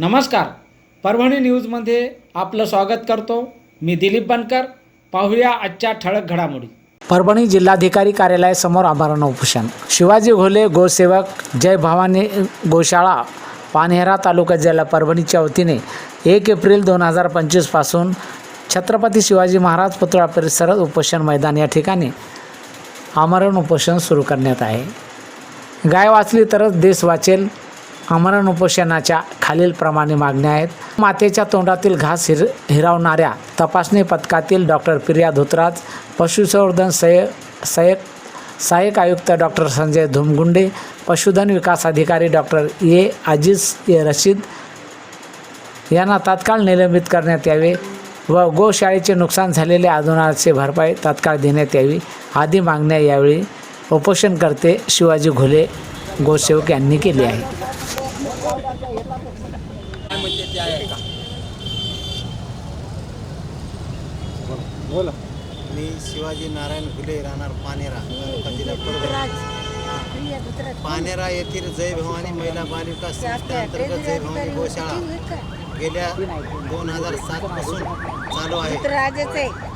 नमस्कार. परभणी न्यूजमध्ये आपलं स्वागत करतो. मी दिलीप बनकर. पाहूया आजच्या ठळक घडामोडी. परभणी जिल्हाधिकारी कार्यालयासमोर आमरण उपोषण. शिवाजी घोले गोसेवक जय भवानी गोशाळा पानहेरा तालुका जिल्हा परभणीच्या वतीने एक एप्रिल दोन हजार पंचवीसपासून छत्रपती शिवाजी महाराज पुतळा परिसरात उपोषण मैदान या ठिकाणी आमरण उपोषण सुरू करण्यात आहे. गाय वाचली तरच देश वाचेल. आमरण उपोषणाच्या खालीलप्रमाणे मागण्या आहेत. मातेच्या तोंडातील घास हिर हिरावणाऱ्या तपासणी पथकातील डॉक्टर प्रिया धोत्राज पशुसंवर्धन सय सहाय्यक सहाय्यक आयुक्त डॉक्टर संजय धुमगुंडे पशुधन विकास अधिकारी doctor A. Aziz A. Rashid यांना तात्काळ निलंबित करण्यात यावे व गोशाळेचे नुकसान झालेले अनुदानाची भरपाई तात्काळ देण्यात यावी आदी मागण्या यावेळी उपोषणकर्ते शिवाजी घोले गोसेवक यांनी केली आहे. बोला. मी शिवाजी नारायण फुले राहणार पानेरा. तालुका जिल्हा परभणी पानेरा येथील जय भवानी महिला बालिका संस्थेअंतर्गत जय भवानी गोशाळा गेल्या दोन हजार सात पासून चालू आहे.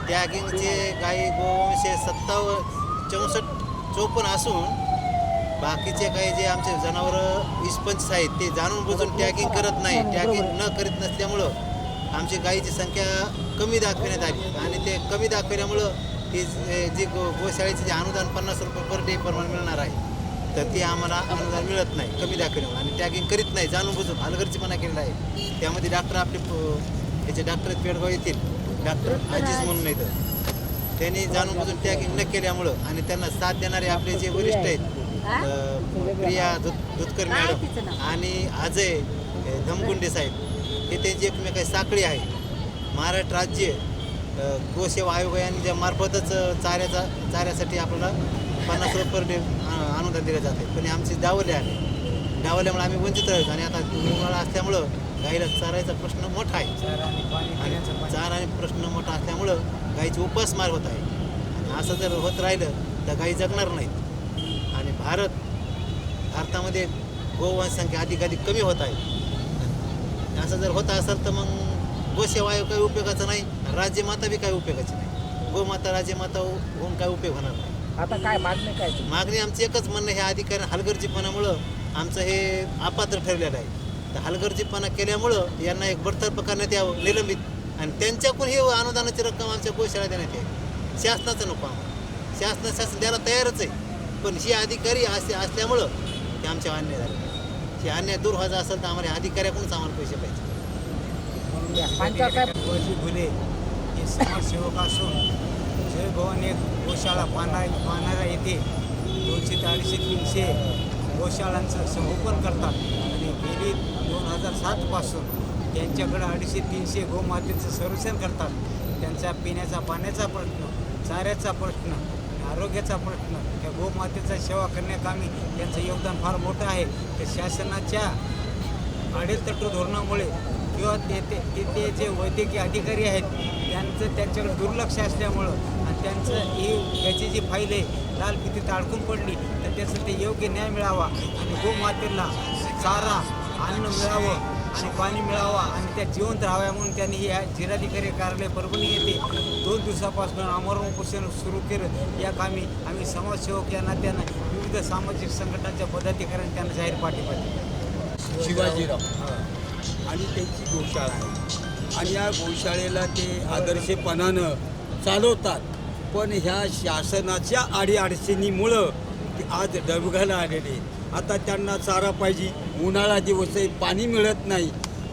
टॅगिंगचे गाई गोवंशे सत्तावन्न चौसष्ट चोपन्न असून बाकीचे काही जे आमचे जनावरं वीस पंचवीस आहेत ते जाणून बुजून टॅगिंग करत नाही. टॅगिंग न करीत नसल्यामुळं आमची गायीची संख्या कमी दाखविण्यात आली. आणि ते कमी दाखविल्यामुळं ती जे- गो गोशाळेचे जे अनुदान पन्नास रुपये पर डे प्रमाणे मिळणार आहे तर ते आम्हाला अनुदान मिळत नाही कमी दाखविल्यामुळे. आणि टॅगिंग करीत नाही जाणून बुजून हलगर्जीपणा केलेला आहे. त्यामध्ये डॉक्टर आपले याचे डॉक्टर पेडगाव येथील. डॉक्टर अजीज म्हणून नाही तर त्यांनी जाणून बुजून टॅगिंग न केल्यामुळं आणि त्यांना साथ देणारे आपले जे वरिष्ठ आहेत प्रिया धुत धुतकर मॅडम आणि अजय अ, धमगुंडे साहेब. त्यांची एकमेकाची साखळी आहे महाराष्ट्र राज्य गोसेवा आयोग यांच्या मार्फतच चाऱ्याचा चाऱ्यासाठी आपल्याला पन्नास रुपये पर डे अनुदान दिलं जाते पण आमचे डावले आहे. डावल्यामुळे आम्ही वंचित राहतो आणि आता उन्हाळा असल्यामुळं गाईला चारायचा प्रश्न मोठा आहे. आणि चारा आणि प्रश्न मोठा असल्यामुळं गाईची उपासमार होत आहे आणि असं जर होत राहिलं तर गाई जगणार नाहीत. आणि भारत भारतामध्ये गोवंश संख्या अधिकाधिक कमी होत आहे. असं जर होत असेल तर मग गोसेवा आयोग काही उपयोगाचा नाही राज्यमाता बी काही उपयोगाची नाही. गोमाता राज्यमाता होऊन काय उपयोग होणार नाही. आता काय मागणी काय मागणी आमची एकच म्हणणं हे अधिकारी हलगर्जीपणामुळं आमचं हे अपात्र ठरलेलं आहे. तर हलगर्जीपणा केल्यामुळं यांना एक बडतर्फ करण्यात यावं निलंबित. आणि त्यांच्याकडून ही अनुदानाची रक्कम आमच्या गोशाळा देण्यात यावी. शासनाचं नको आम्हाला. शासन शासन द्यायला तयारच आहे. पण ही अधिकारी असे असल्यामुळं ते आमच्या अन्याय झाले हे अन्याय दूर व्हायचा असेल तर आम्हाला अधिकाऱ्याकडूनच आम्हाला पैसे पाहिजे. वैशी घुले हे समाजसेवक असून जय भवानी एक गोशाळा पाना पानारा येथे दोनशे ते अडीचशे तीनशे गोशाळांचं संगोपन करतात. आणि गेली दोन हजार सातपासून त्यांच्याकडं अडीचशे तीनशे गोमातेचं संरक्षण करतात. त्यांचा पिण्याचा पाण्याचा प्रश्न चाऱ्याचा प्रश्न आरोग्याचा प्रश्न त्या गोमातेचा सेवा करण्याकामी त्यांचं योगदान फार मोठं आहे. तर शासनाच्या आडेतट्ट धोरणामुळे किंवा ते ते जे वैद्यकीय अधिकारी आहेत त्यांचं त्यांच्याकडे दुर्लक्ष असल्यामुळं आणि त्यांचं ही याची जी फाईल आहे लाल फितीत अडकून पडली तर त्यासाठी योग्य न्याय मिळावा आणि गोमातेला चारा अन्न मिळावं. आणि पाणी मिळावं आणि त्या जिवंत राहाव्या म्हणून त्यांनी या जिल्हाधिकारी कार्यालय परभणी येथे दोन दिवसापासून आमरण उपोषण सुरू केलं. या कामी आम्ही समाजसेवक या नात्यानं विविध सामाजिक संघटनांच्या पदाधिकाऱ्यांनी त्यांना जाहीर पाठिंबा दिला. शिवाजीराव. आणि त्यांची गोशाळा आहे. आणि या गोशाळेला ते आदर्शपणानं चालवतात. पण ह्या शासनाच्या अडीअडचणीमुळं ते आज डबघायला आलेले. आता त्यांना चारा पाहिजे. उन्हाळा दिवस आहे पाणी मिळत नाही.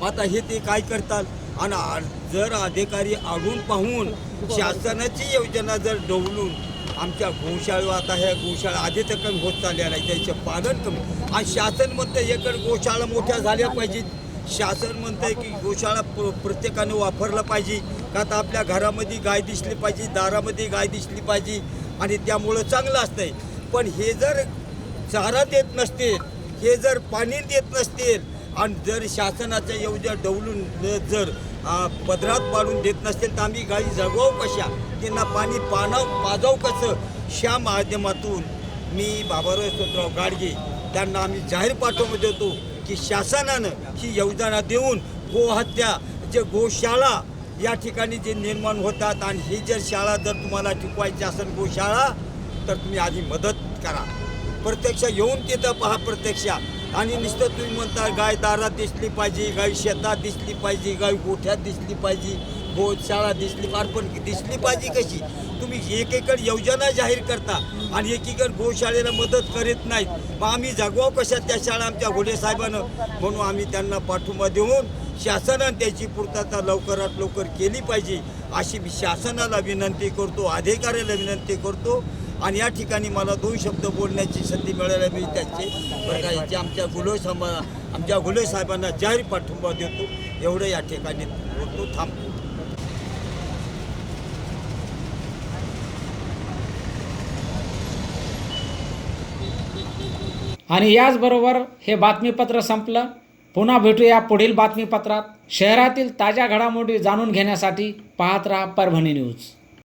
आता हे ते काय करतात? आणि जर अधिकारी आढून पाहून शासनाची योजना जर डवलून आमच्या गोशाळा आता ह्या गोशाळा आधी तर कमी होत चालल्या आहे त्यांचं पालन कमी. आणि शासन म्हणतं एकड गोशाळा मोठ्या झाल्या पाहिजेत. शासन म्हणतंय की गोशाळा प्र प्रत्येकानं वापरला पाहिजे. का तर आपल्या घरामध्ये गाय दिसली पाहिजे दारामध्ये गाय दिसली पाहिजे. आणि त्यामुळं चांगलं असतंय. पण हे जर चारा देत नसतील हे जर पाणी देत नसतील आणि जर शासनाच्या योजना डवलून जर पदरात पाडून देत नसतील तर आम्ही गाई जगवाव कशा? त्यांना पाणी पाणाव पाजाव कसं? ह्या माध्यमातून मी बाबाराव सुतराव गाडगे त्यांना आम्ही जाहीर पाठवून देतो की शासनानं ही योजना देऊन गोहत्या जे गोशाळा या ठिकाणी जे निर्माण होतात आणि ही जर शाळा जर तुम्हाला टिकवायची असेल गोशाळा तर तुम्ही आधी मदत करा. प्रत्यक्ष येऊन तिथं पहा प्रत्यक्ष. आणि नुसतं तुम्ही म्हणता गाय दारात दिसली पाहिजे गाय शेतात दिसली पाहिजे गाय गोठ्यात दिसली पाहिजे गोशाळा दिसली फार पण दिसली पाहिजे कशी? तुम्ही एकेकड योजना जाहीर करता आणि एकीकड गोशाळेला मदत करीत नाहीत. मग आम्ही जगवाव कशा त्या शाळा आमच्या घोडे साहेबानं? म्हणून आम्ही त्यांना पाठिंबा देऊन शासनानं त्याची पूर्तता लवकरात लवकर केली पाहिजे अशी मी शासनाला विनंती करतो अधिकाऱ्याला विनंती करतो. आणि या ठिकाणी मला दोन शब्द बोलण्याची संधी मिळायला मी त्याचे. प्रकारचे आमच्या गुलोय साहेबा आमच्या गुलोय साहेबांना जाहीर पाठिंबा देतो. एवढं या ठिकाणी बोलतो थांबतो आणि याचबरोबर हे बातमीपत्र संपलं. पुन्हा भेटूया पुढील बातमीपत्रात. शहरातील ताज्या घडामोडी जाणून घेण्यासाठी पाहत राहा परभणी न्यूज.